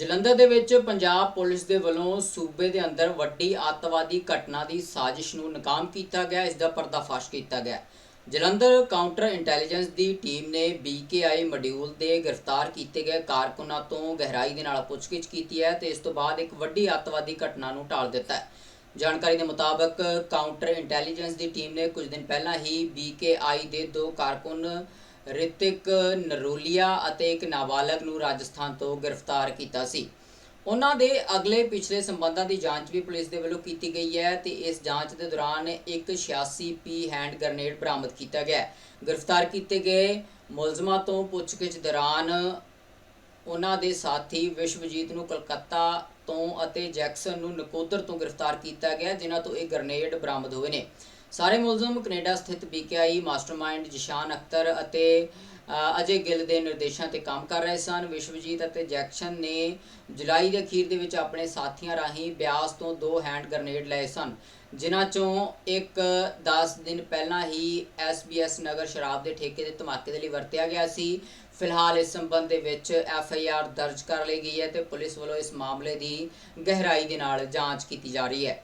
ਜਲੰਧਰ ਦੇ ਵਿੱਚ ਪੰਜਾਬ ਪੁਲਿਸ ਦੇ ਵੱਲੋਂ ਸੂਬੇ ਦੇ ਅੰਦਰ ਵੱਡੀ ਅੱਤਵਾਦੀ ਘਟਨਾ ਦੀ ਸਾਜ਼ਿਸ਼ ਨੂੰ ਨਾਕਾਮ ਕੀਤਾ ਗਿਆ, ਇਸ ਦਾ ਪਰਦਾਫਾਸ਼ ਕੀਤਾ ਗਿਆ। ਜਲੰਧਰ ਕਾਊਂਟਰ ਇੰਟੈਲੀਜੈਂਸ ਦੀ ਟੀਮ ਨੇ BKI ਮੋਡਿਊਲ ਦੇ ਗ੍ਰਿਫਤਾਰ ਕੀਤੇ ਗਏ ਕਾਰਕੁਨਾਂ ਤੋਂ ਗਹਿਰਾਈ ਦੇ ਨਾਲ ਪੁੱਛਗਿੱਛ ਕੀਤੀ ਹੈ ਤੇ ਇਸ ਤੋਂ ਬਾਅਦ ਇੱਕ ਵੱਡੀ ਅੱਤਵਾਦੀ ਘਟਨਾ ਨੂੰ ਟਾਲ ਦਿੱਤਾ ਹੈ। ਜਾਣਕਾਰੀ ਦੇ ਮੁਤਾਬਕ ਕਾਊਂਟਰ ਇੰਟੈਲੀਜੈਂਸ ਦੀ ਟੀਮ ਨੇ ਕੁਝ ਦਿਨ ਪਹਿਲਾਂ ਹੀ BKI ਦੇ ਦੋ ਕਾਰਕੁਨ ਰਿਤਿਕ ਨਰੋਲੀਆ ਅਤੇ ਇੱਕ ਨਾਬਾਲਗ ਨੂੰ ਰਾਜਸਥਾਨ ਤੋਂ ਗ੍ਰਿਫਤਾਰ ਕੀਤਾ ਸੀ। ਉਹਨਾਂ ਦੇ ਅਗਲੇ ਪਿਛਲੇ ਸੰਬੰਧਾਂ ਦੀ ਜਾਂਚ ਵੀ ਪੁਲਿਸ ਦੇ ਵੱਲੋਂ ਕੀਤੀ ਗਈ ਹੈ ਤੇ ਇਸ ਜਾਂਚ ਦੇ ਦੌਰਾਨ ਇੱਕ 86 ਪੀ ਹੈਂਡ ਗ੍ਰਨੇਡ ਬਰਾਮਦ ਕੀਤਾ ਗਿਆ। ਗ੍ਰਿਫਤਾਰ ਕੀਤੇ ਗਏ ਮੁਲਜ਼ਮਾਂ ਤੋਂ ਪੁੱਛਗਿੱਛ ਦੌਰਾਨ ਉਹਨਾਂ ਦੇ ਸਾਥੀ ਵਿਸ਼ਵਜੀਤ ਨੂੰ ਕਲਕੱਤਾ ਤੋਂ ਅਤੇ ਜੈਕਸਨ ਨੂੰ ਨਕੋਦਰ ਤੋਂ ਗ੍ਰਿਫਤਾਰ ਕੀਤਾ ਗਿਆ, ਜਿਨ੍ਹਾਂ ਤੋਂ ਇਹ ਗ੍ਰਨੇਡ ਬਰਾਮਦ ਹੋਏ ਨੇ। ਸਾਰੇ ਮੁਲਜ਼ਮ ਕੈਨੇਡਾ ਸਥਿਤ BKI ਮਾਸਟਰਮਾਈਂਡ ਜਿਸ਼ਾਨ ਅਖਤਰ ਅਤੇ ਅਜੇ ਗਿੱਲ ਦੇ ਨਿਰਦੇਸ਼ਾਂ ਤੇ ਕੰਮ ਕਰ ਰਹੇ ਸਨ। ਵਿਸ਼ਵਜੀਤ ਅਤੇ ਜੈਕਸਨ ਨੇ ਜੁਲਾਈ ਦੇ ਅਖੀਰ ਦੇ ਵਿੱਚ ਆਪਣੇ ਸਾਥੀਆਂ ਰਾਹੀਂ ਬਿਆਸ ਤੋਂ ਦੋ ਹੈਂਡ ਗ੍ਰਨੇਡ ਲਏ ਸਨ, ਜਿਨ੍ਹਾਂ ਚੋਂ ਇੱਕ 10 ਦਿਨ ਪਹਿਲਾਂ ਹੀ SBS ਨਗਰ ਸ਼ਰਾਬ ਦੇ ਠੇਕੇ ਦੇ ਧਮਾਕੇ ਦੇ ਲਈ ਵਰਤਿਆ ਗਿਆ ਸੀ। ਫਿਲਹਾਲ ਇਸ ਸੰਬੰਧ ਦੇ ਵਿੱਚ FIR ਦਰਜ ਕਰ ਲਈ ਗਈ ਹੈ ਤੇ ਪੁਲਿਸ ਵੱਲੋਂ ਇਸ ਮਾਮਲੇ ਦੀ ਗਹਿਰਾਈ ਦੇ ਨਾਲ ਜਾਂਚ ਕੀਤੀ ਜਾ ਰਹੀ ਹੈ।